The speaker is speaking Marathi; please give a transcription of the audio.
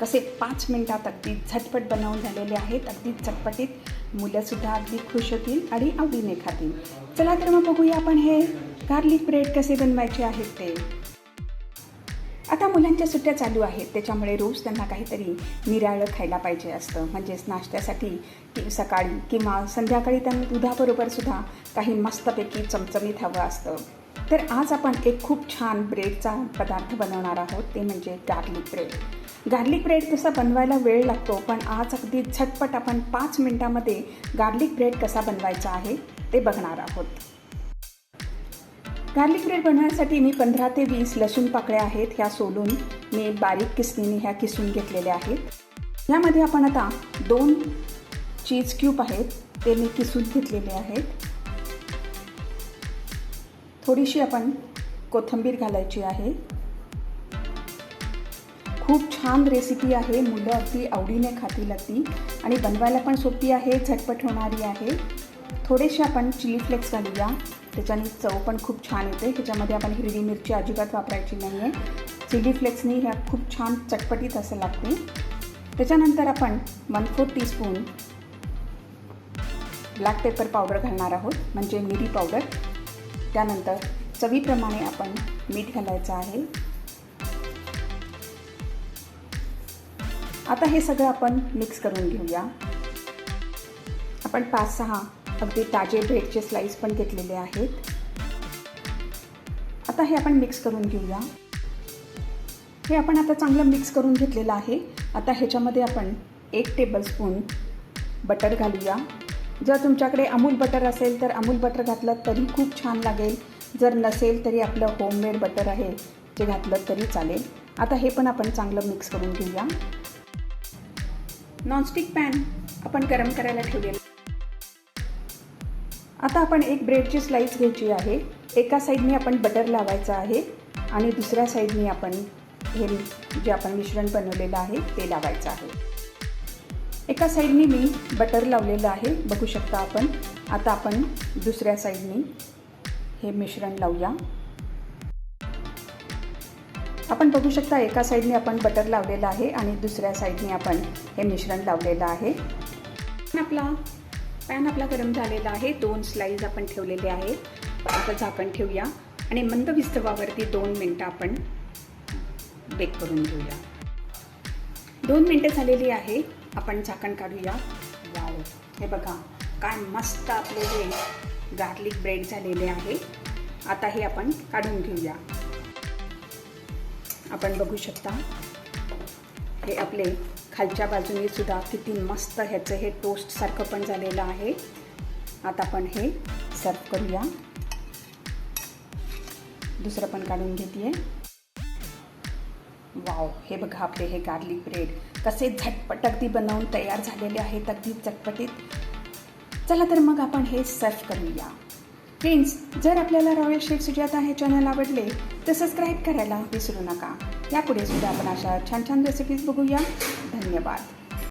कसे पाच मिनटात अगदी झटपट बनवून झालेले आहेत अगदी चटपटीत मुलंसुद्धा अगदी खुश होतील आणि आवडीने खातील. चला तर मग बघूया आपण हे गार्लिक ब्रेड कसे बनवायचे आहेत ते. आता मुलांच्या सुट्ट्या चालू आहेत त्याच्यामुळे रोज त्यांना काहीतरी निराळं खायला पाहिजे असतं. म्हणजेच नाश्त्यासाठी कि सकाळी किंवा संध्याकाळी त्यांना दुधाबरोबर सुद्धा काही मस्तपैकी चमचमीत हवं असतं. तर आज आपण एक खूप छान ब्रेडचा पदार्थ बनवणार आहोत ते म्हणजे गार्लिक ब्रेड गार्लिक ब्रेड तसा बनवायला वेळ लागतो पण आज अगदी झटपट आपण पाच मिनटामध्ये गार्लिक ब्रेड कसा बनवायचा आहे ते बघणार आहोत. गार्लिक ब्रेड बनवण्यासाठी मी पंधरा ते वीस लसूण पाकळ्या आहेत ह्या सोलून मी बारीक किसणीने ह्या किसून घेतलेल्या आहेत. यामध्ये आपण आता दोन चीज क्यूब आहेत ते मी किसून घेतलेले आहेत. थोडीशी आपण कोथिंबीर घालायची आहे. खूप छान रेसिपी आहे. मुलं अगदी आवडीने खातील अगदी. आणि बनवायला पण सोपी आहे झटपट होणारी आहे. थोडेसे आपण चिली फ्लेक्स घालूया. त्याच्याने चव पण खूप छान येते. ह्याच्यामध्ये आपण हिरवी मिरची अजिबात वापरायची नाही आहे चिली फ्लेक्सनी ह्या खूप छान चटपटीत असं लागते. त्याच्यानंतर आपण one four teaspoon black pepper powder घालणार आहोत. म्हणजे मिरी पावडर त्यानंतर चवीप्रमाणे आपण मीठ घालायचं आहे. आता हे सगळं आपण मिक्स करून घेऊया. आपण पाच सहा अगदी ताजे ब्रेडचे स्लाईस पण घेतलेले आहेत. आता हे आपण मिक्स करून घेऊया. हे आपण आता चांगलं मिक्स करून घेतलेलं आहे. आता ह्याच्यामध्ये आपण एक टेबलस्पून बटर घालूया. जर तुमच्याकडे अमूल बटर असेल तर अमूल बटर घातलं तरी खूप छान लागेल. जर नसेल तरी आपलं होममेड बटर आहे जे घातलं तरी चालेल. आता हे पण आपण चांगलं मिक्स करून घेऊया. नॉनस्टिक पॅन आपण गरम करायला ठेवलेलं आता आपण एक ब्रेडची स्लाईस घ्यायची आहे. एका साईडने आपण बटर लावायचं आहे आणि दुसऱ्या साईडने आपण हे जे आपण मिश्रण बनवलेलं आहे ते लावायचं आहे. एका साईडने मी बटर लावलेलं आहे बघू शकता आपण. आता आपण दुसऱ्या साईडने हे मिश्रण लावूया. आपण बघू शकता एका साईडने आपण बटर लावलेलं आहे आणि दुसऱ्या साईडने आपण हे मिश्रण लावलेलं आहे. आपला पॅन आपला गरम झालेला आहे. दोन स्लाईज आपण ठेवलेले आहेत. आता झाकण ठेवूया आणि मंद विस्तवावरती दोन मिनटं आपण बेक करून घेऊया. दोन मिनटं झालेली आहे. आपण झाकण काढूया. वाव हे बघा काय मस्त आपले हे गार्लिक ब्रेड झालेले आहे. आता हे आपण काढून घेऊया. आपण बघू शकता हे आपले खालच्या बाजूने सुद्धा किती मस्त ह्याचं हे टोस्टसारखं पण झालेलं आहे. आता आपण हे सर्व करूया. दुसरं पण काढून घेते वाव हे बघा आपले हे गार्लिक ब्रेड कसे झटपट अगदी बनवून तयार झालेले आहेत अगदी चटपटीत. चला तर मग आपण हे सर्व करूया. फ्रेंड्स जर आपल्याला रॉयल शेफ सुजाता हे चॅनल आवडले तर सबस्क्राईब करायला विसरू नका. यापुढे सुद्धा आपण अशा छान छान रेसिपीज बघूया. धन्यवाद.